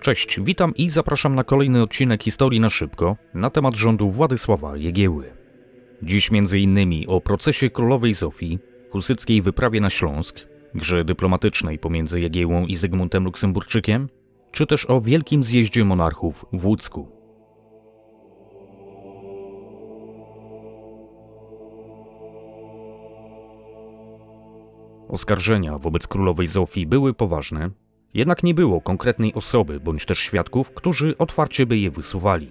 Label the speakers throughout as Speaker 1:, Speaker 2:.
Speaker 1: Cześć, witam i zapraszam na kolejny odcinek Historii na szybko na temat rządu Władysława Jegieły. Dziś innymi o procesie królowej Zofii, husyckiej wyprawie na Śląsk, grze dyplomatycznej pomiędzy Jagiełą i Zygmuntem Luksemburczykiem, czy też o wielkim zjeździe monarchów w Łódzku. Oskarżenia wobec królowej Zofii były poważne, jednak nie było konkretnej osoby bądź też świadków, którzy otwarcie by je wysuwali.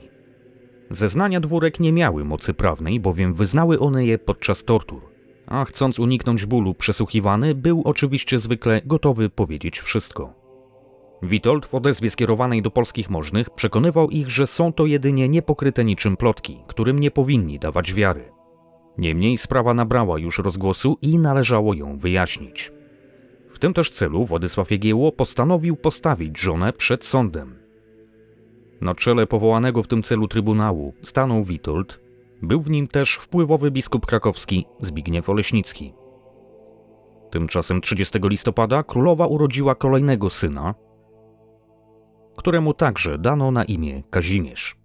Speaker 1: Zeznania dwórek nie miały mocy prawnej, bowiem wyznały one je podczas tortur. A chcąc uniknąć bólu, przesłuchiwany był oczywiście zwykle gotowy powiedzieć wszystko. Witold w odezwie skierowanej do polskich możnych przekonywał ich, że są to jedynie niepokryte niczym plotki, którym nie powinni dawać wiary. Niemniej sprawa nabrała już rozgłosu i należało ją wyjaśnić. W tym też celu Władysław Jagiełło postanowił postawić żonę przed sądem. Na czele powołanego w tym celu trybunału stanął Witold, był w nim też wpływowy biskup krakowski Zbigniew Oleśnicki. Tymczasem 30 listopada królowa urodziła kolejnego syna, któremu także dano na imię Kazimierz.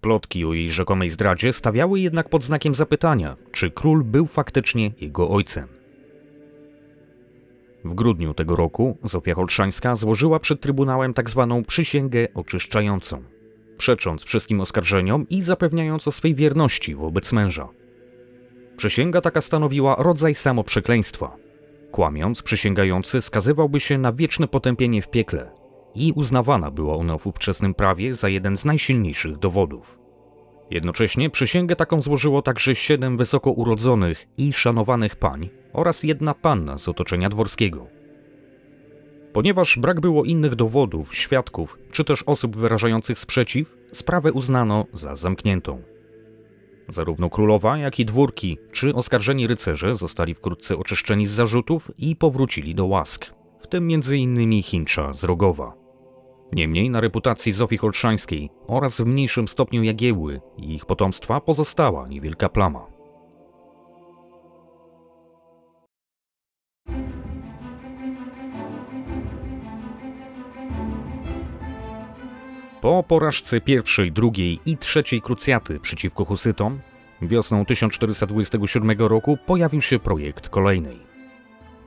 Speaker 1: Plotki o jej rzekomej zdradzie stawiały jednak pod znakiem zapytania, czy król był faktycznie jego ojcem. W grudniu tego roku Zofia Holszańska złożyła przed Trybunałem tzw. Tak przysięgę oczyszczającą, przecząc wszystkim oskarżeniom i zapewniając o swej wierności wobec męża. Przysięga taka stanowiła rodzaj samoprzekleństwa. Kłamiąc, przysięgający skazywałby się na wieczne potępienie w piekle i uznawana była ona w ówczesnym prawie za jeden z najsilniejszych dowodów. Jednocześnie przysięgę taką złożyło także siedem wysoko urodzonych i szanowanych pań oraz jedna panna z otoczenia dworskiego. Ponieważ brak było innych dowodów, świadków czy też osób wyrażających sprzeciw, sprawę uznano za zamkniętą. Zarówno królowa, jak i dwórki czy oskarżeni rycerze zostali wkrótce oczyszczeni z zarzutów i powrócili do łask, w tym m.in. Chincza z Rogowa. Niemniej na reputacji Zofii Holszańskiej oraz w mniejszym stopniu Jagiełły i ich potomstwa pozostała niewielka plama. Po porażce pierwszej, drugiej i trzeciej krucjaty przeciwko Husytom, wiosną 1427 roku pojawił się projekt kolejnej.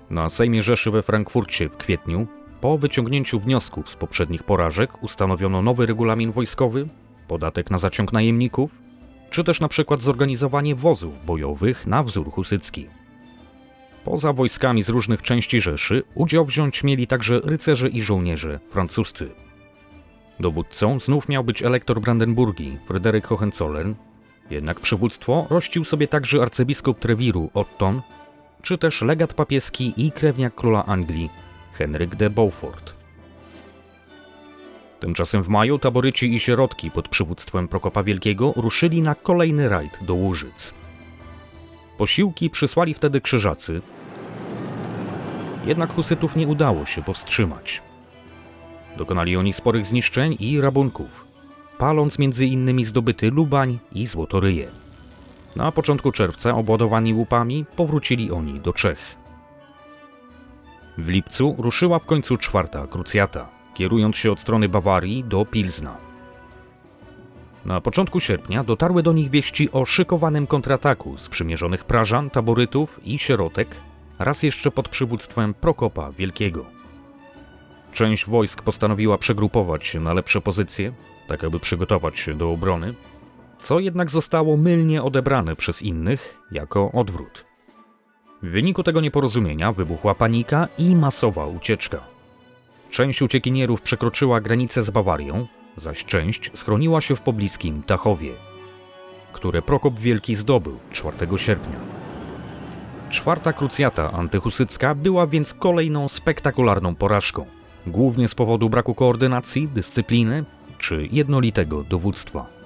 Speaker 1: Na Sejmie Rzeszy we Frankfurcie w kwietniu po wyciągnięciu wniosków z poprzednich porażek ustanowiono nowy regulamin wojskowy, podatek na zaciąg najemników, czy też na przykład zorganizowanie wozów bojowych na wzór husycki. Poza wojskami z różnych części Rzeszy udział wziąć mieli także rycerze i żołnierze francuscy. Dowódcą znów miał być elektor Brandenburgii, Fryderyk Hohenzollern, jednak przywództwo rościł sobie także arcybiskup Trewiru Otton, czy też legat papieski i krewniak króla Anglii Henryk de Beaufort. Tymczasem w maju taboryci i sierotki pod przywództwem Prokopa Wielkiego ruszyli na kolejny rajd do Łużyc. Posiłki przysłali wtedy krzyżacy, jednak husytów nie udało się powstrzymać. Dokonali oni sporych zniszczeń i rabunków, paląc między innymi zdobyty Lubań i Złotoryje. Na początku czerwca, obładowani łupami, powrócili oni do Czech. W lipcu ruszyła w końcu czwarta krucjata, kierując się od strony Bawarii do Pilzna. Na początku sierpnia dotarły do nich wieści o szykowanym kontrataku sprzymierzonych Prażan, Taborytów i Sierotek, raz jeszcze pod przywództwem Prokopa Wielkiego. Część wojsk postanowiła przegrupować się na lepsze pozycje, tak aby przygotować się do obrony, co jednak zostało mylnie odebrane przez innych jako odwrót. W wyniku tego nieporozumienia wybuchła panika i masowa ucieczka. Część uciekinierów przekroczyła granicę z Bawarią, zaś część schroniła się w pobliskim Tachowie, które Prokop Wielki zdobył 4 sierpnia. Czwarta krucjata antyhusycka była więc kolejną spektakularną porażką, głównie z powodu braku koordynacji, dyscypliny czy jednolitego dowództwa.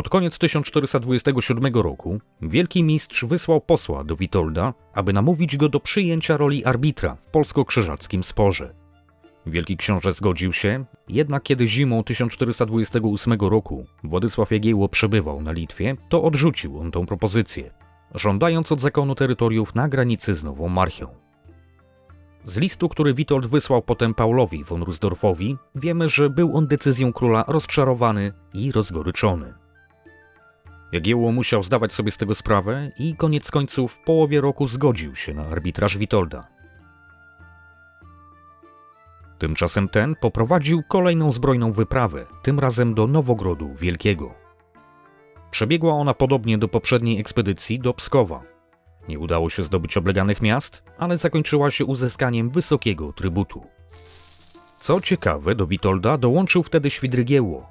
Speaker 1: Pod koniec 1427 roku wielki mistrz wysłał posła do Witolda, aby namówić go do przyjęcia roli arbitra w polsko-krzyżackim sporze. Wielki książę zgodził się, jednak kiedy zimą 1428 roku Władysław Jagiełło przebywał na Litwie, to odrzucił on tą propozycję, żądając od zakonu terytoriów na granicy z Nową Marchią. Z listu, który Witold wysłał potem Paulowi von Rusdorfowi, wiemy, że był on decyzją króla rozczarowany i rozgoryczony. Jagiełło musiał zdawać sobie z tego sprawę i koniec końców w połowie roku zgodził się na arbitraż Witolda. Tymczasem ten poprowadził kolejną zbrojną wyprawę, tym razem do Nowogrodu Wielkiego. Przebiegła ona podobnie do poprzedniej ekspedycji do Pskowa. Nie udało się zdobyć obleganych miast, ale zakończyła się uzyskaniem wysokiego trybutu. Co ciekawe, do Witolda dołączył wtedy Świdrygiełło,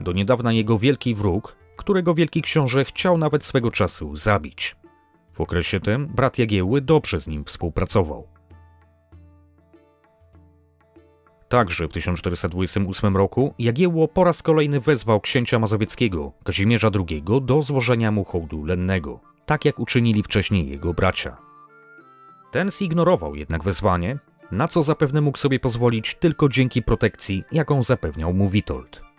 Speaker 1: do niedawna jego wielki wróg, którego wielki książę chciał nawet swego czasu zabić. W okresie tym brat Jagiełły dobrze z nim współpracował. Także w 1428 roku Jagiełło po raz kolejny wezwał księcia mazowieckiego Kazimierza II do złożenia mu hołdu lennego, tak jak uczynili wcześniej jego bracia. Ten zignorował jednak wezwanie, na co zapewne mógł sobie pozwolić tylko dzięki protekcji, jaką zapewniał mu Witold.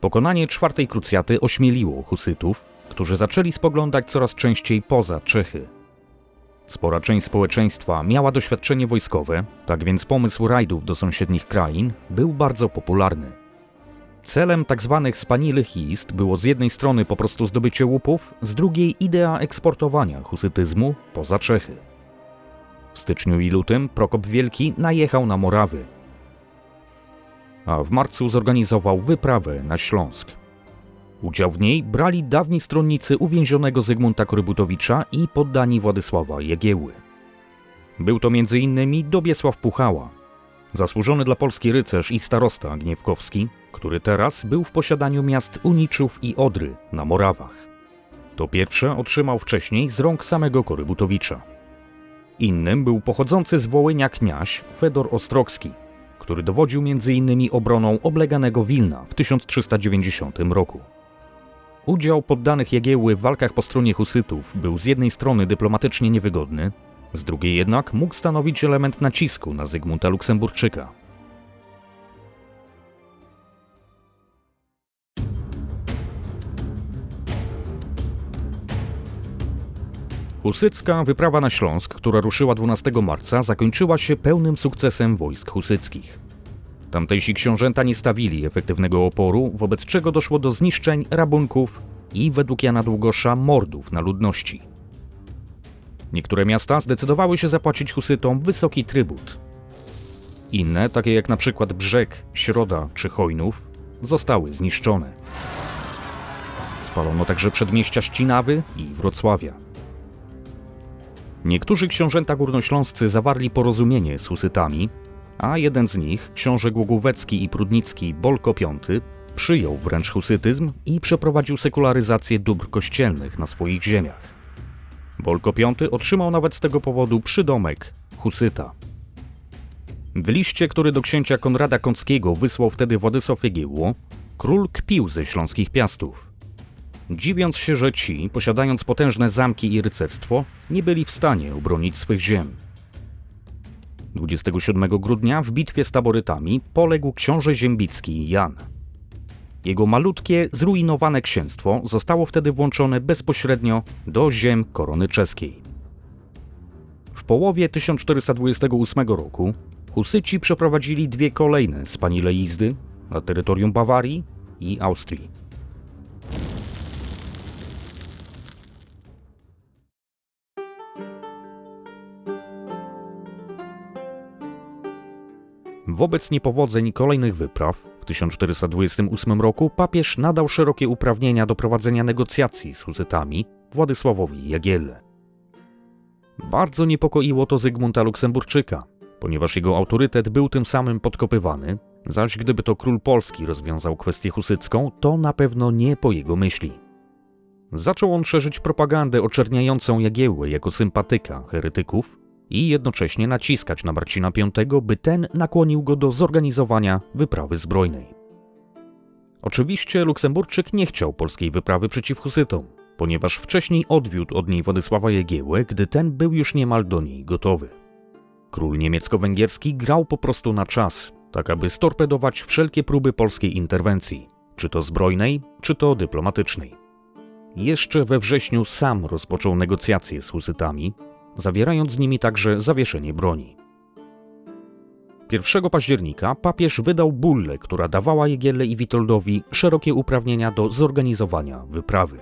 Speaker 1: Pokonanie czwartej krucjaty ośmieliło husytów, którzy zaczęli spoglądać coraz częściej poza Czechy. Spora część społeczeństwa miała doświadczenie wojskowe, tak więc pomysł rajdów do sąsiednich krain był bardzo popularny. Celem tzw. Tak spanilych ist było z jednej strony po prostu zdobycie łupów, z drugiej idea eksportowania husytyzmu poza Czechy. W styczniu i lutym Prokop Wielki najechał na Morawy, a w marcu zorganizował wyprawę na Śląsk. Udział w niej brali dawni stronnicy uwięzionego Zygmunta Korybutowicza i poddani Władysława Jagieły. Był to m.in. Dobiesław Puchała, zasłużony dla Polski rycerz i starosta Gniewkowski, który teraz był w posiadaniu miast Uniczów i Odry na Morawach. To pierwsze otrzymał wcześniej z rąk samego Korybutowicza. Innym był pochodzący z Wołynia kniaź Fedor Ostrogski, który dowodził m.in. obroną obleganego Wilna w 1390 roku. Udział poddanych Jagiełły w walkach po stronie husytów był z jednej strony dyplomatycznie niewygodny, z drugiej jednak mógł stanowić element nacisku na Zygmunta Luksemburczyka. Husycka wyprawa na Śląsk, która ruszyła 12 marca, zakończyła się pełnym sukcesem wojsk husyckich. Tamtejsi książęta nie stawili efektywnego oporu, wobec czego doszło do zniszczeń, rabunków i według Jana Długosza mordów na ludności. Niektóre miasta zdecydowały się zapłacić husytom wysoki trybut. Inne, takie jak na przykład Brzeg, Środa czy Chojnów, zostały zniszczone. Spalono także przedmieścia Ścinawy i Wrocławia. Niektórzy książęta górnośląscy zawarli porozumienie z husytami, a jeden z nich, książę Głogówecki i Prudnicki Bolko V, przyjął wręcz husytyzm i przeprowadził sekularyzację dóbr kościelnych na swoich ziemiach. Bolko V otrzymał nawet z tego powodu przydomek husyta. W liście, który do księcia Konrada Kąckiego wysłał wtedy Władysław Jagiełło, król kpił ze śląskich piastów. Dziwiąc się, że ci, posiadając potężne zamki i rycerstwo, nie byli w stanie obronić swych ziem. 27 grudnia w bitwie z taborytami poległ książę ziembicki Jan. Jego malutkie, zrujnowane księstwo zostało wtedy włączone bezpośrednio do ziem korony czeskiej. W połowie 1428 roku Husyci przeprowadzili dwie kolejne spanile na terytorium Bawarii i Austrii. Wobec niepowodzeń kolejnych wypraw w 1428 roku papież nadał szerokie uprawnienia do prowadzenia negocjacji z husytami Władysławowi Jagielle. Bardzo niepokoiło to Zygmunta Luksemburczyka, ponieważ jego autorytet był tym samym podkopywany, zaś gdyby to król Polski rozwiązał kwestię husycką, to na pewno nie po jego myśli. Zaczął on szerzyć propagandę oczerniającą Jagiełłę jako sympatyka heretyków, i jednocześnie naciskać na Marcina V, by ten nakłonił go do zorganizowania wyprawy zbrojnej. Oczywiście Luksemburczyk nie chciał polskiej wyprawy przeciw Husytom, ponieważ wcześniej odwiódł od niej Władysława Jagiełłę, gdy ten był już niemal do niej gotowy. Król niemiecko-węgierski grał po prostu na czas, tak aby storpedować wszelkie próby polskiej interwencji, czy to zbrojnej, czy to dyplomatycznej. Jeszcze we wrześniu sam rozpoczął negocjacje z Husytami, zawierając z nimi także zawieszenie broni. 1 października papież wydał bullę, która dawała Jegielle i Witoldowi szerokie uprawnienia do zorganizowania wyprawy.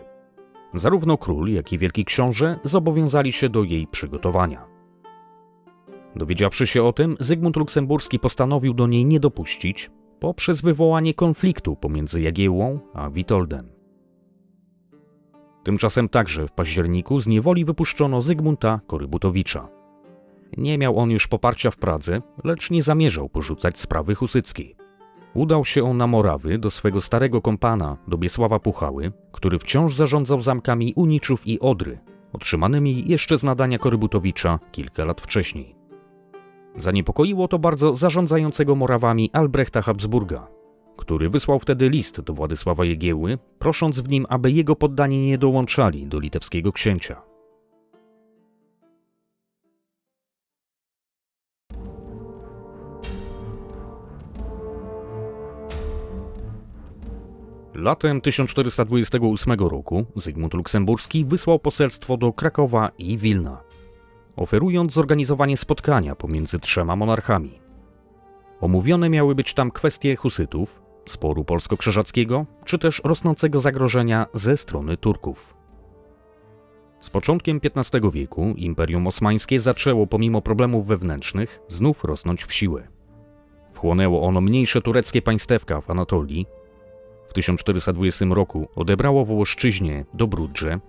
Speaker 1: Zarówno król, jak i wielki książę zobowiązali się do jej przygotowania. Dowiedziawszy się o tym, Zygmunt Luksemburski postanowił do niej nie dopuścić poprzez wywołanie konfliktu pomiędzy Jagiełłą a Witoldem. Tymczasem także w październiku z niewoli wypuszczono Zygmunta Korybutowicza. Nie miał on już poparcia w Pradze, lecz nie zamierzał porzucać sprawy husyckiej. Udał się on na Morawy do swego starego kompana, do Biesława Puchały, który wciąż zarządzał zamkami Uniczów i Odry, otrzymanymi jeszcze z nadania Korybutowicza kilka lat wcześniej. Zaniepokoiło to bardzo zarządzającego Morawami Albrechta Habsburga, który wysłał wtedy list do Władysława Jegieły, prosząc w nim, aby jego poddani nie dołączali do litewskiego księcia. Latem 1428 roku Zygmunt Luksemburski wysłał poselstwo do Krakowa i Wilna, oferując zorganizowanie spotkania pomiędzy trzema monarchami. Omówione miały być tam kwestie husytów, sporu polsko-krzyżackiego, czy też rosnącego zagrożenia ze strony Turków. Z początkiem XV wieku Imperium Osmańskie zaczęło pomimo problemów wewnętrznych znów rosnąć w siłę. Wchłonęło ono mniejsze tureckie państewka w Anatolii. W 1420 roku odebrało Wołoszczyźnie do Brudże,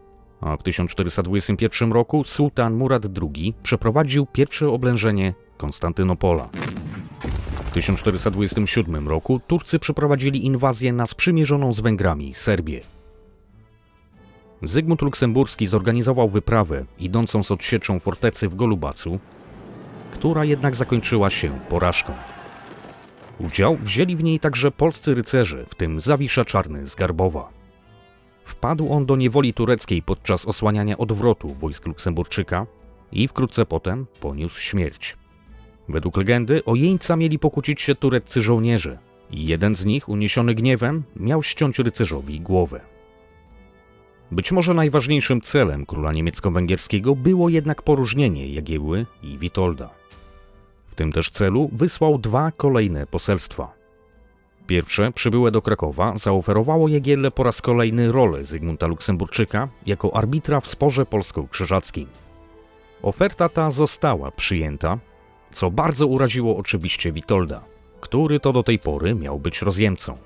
Speaker 1: a w 1421 roku sułtan Murad II przeprowadził pierwsze oblężenie Konstantynopola. W 1427 roku Turcy przeprowadzili inwazję na sprzymierzoną z Węgrami Serbię. Zygmunt Luksemburski zorganizował wyprawę idącą z odsieczą fortecy w Golubacu, która jednak zakończyła się porażką. Udział wzięli w niej także polscy rycerze, w tym Zawisza Czarny z Garbowa. Wpadł on do niewoli tureckiej podczas osłaniania odwrotu wojsk Luksemburczyka i wkrótce potem poniósł śmierć. Według legendy o jeńca mieli pokłócić się tureccy żołnierze i jeden z nich, uniesiony gniewem, miał ściąć rycerzowi głowę. Być może najważniejszym celem króla niemiecko-węgierskiego było jednak poróżnienie Jagiełły i Witolda. W tym też celu wysłał dwa kolejne poselstwa. Pierwsze, przybyłe do Krakowa, zaoferowało Jagielle po raz kolejny rolę Zygmunta Luksemburczyka jako arbitra w sporze polsko-krzyżackim. Oferta ta została przyjęta, co bardzo uraziło oczywiście Witolda, który to do tej pory miał być rozjemcą.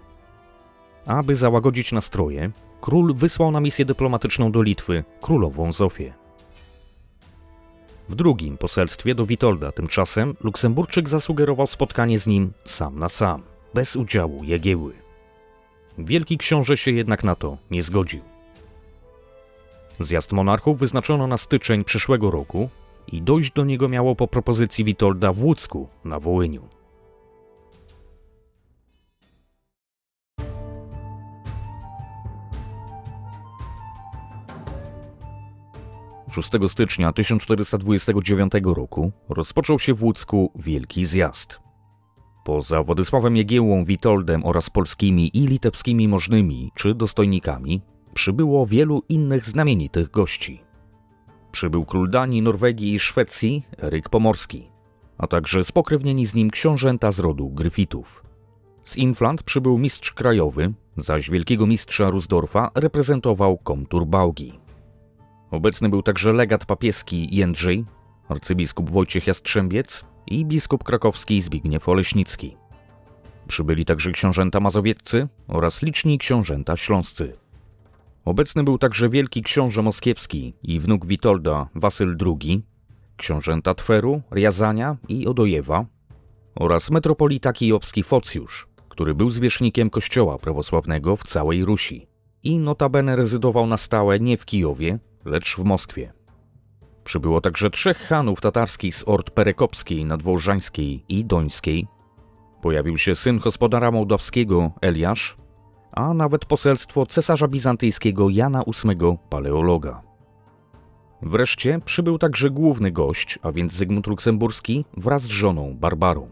Speaker 1: Aby załagodzić nastroje, król wysłał na misję dyplomatyczną do Litwy królową Zofię. W drugim poselstwie do Witolda tymczasem Luksemburczyk zasugerował spotkanie z nim sam na sam, bez udziału Jagieły. Wielki książę się jednak na to nie zgodził. Zjazd monarchów wyznaczono na styczeń przyszłego roku i dojść do niego miało po propozycji Witolda w Łódzku na Wołyniu. 6 stycznia 1429 roku rozpoczął się w Łódzku Wielki Zjazd. Poza Władysławem Jagiełłą, Witoldem oraz polskimi i litewskimi możnymi czy dostojnikami przybyło wielu innych znamienitych gości. Przybył król Danii, Norwegii i Szwecji Eryk Pomorski, a także spokrewnieni z nim książęta z rodu Gryfitów. Z Inflant przybył mistrz krajowy, zaś wielkiego mistrza Rusdorfa reprezentował komtur Baugi. Obecny był także legat papieski Jędrzej, arcybiskup Wojciech Jastrzębiec i biskup krakowski Zbigniew Oleśnicki. Przybyli także książęta mazowieccy oraz liczni książęta śląscy. Obecny był także wielki książę moskiewski i wnuk Witolda Wasyl II, książęta Tweru, Riazania i Odojewa oraz metropolita kijowski Focjusz, który był zwierzchnikiem kościoła prawosławnego w całej Rusi i notabene rezydował na stałe nie w Kijowie, lecz w Moskwie. Przybyło także trzech chanów tatarskich z ord perekopskiej, nadwołżańskiej i dońskiej. Pojawił się syn gospodara mołdawskiego Eliasz, a nawet poselstwo cesarza bizantyjskiego Jana VIII Paleologa. Wreszcie przybył także główny gość, a więc Zygmunt Luksemburski wraz z żoną Barbarą.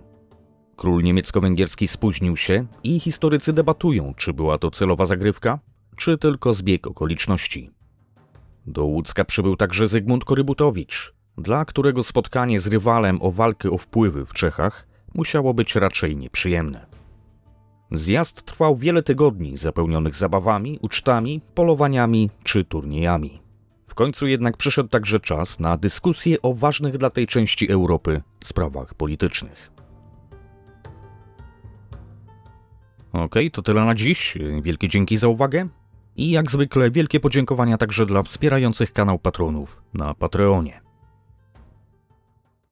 Speaker 1: Król niemiecko-węgierski spóźnił się i historycy debatują, czy była to celowa zagrywka, czy tylko zbieg okoliczności. Do Łódzka przybył także Zygmunt Korybutowicz, dla którego spotkanie z rywalem o walkę o wpływy w Czechach musiało być raczej nieprzyjemne. Zjazd trwał wiele tygodni, zapełnionych zabawami, ucztami, polowaniami czy turniejami. W końcu jednak przyszedł także czas na dyskusję o ważnych dla tej części Europy sprawach politycznych. Okej, to tyle na dziś. Wielkie dzięki za uwagę. I jak zwykle wielkie podziękowania także dla wspierających kanał patronów na Patreonie.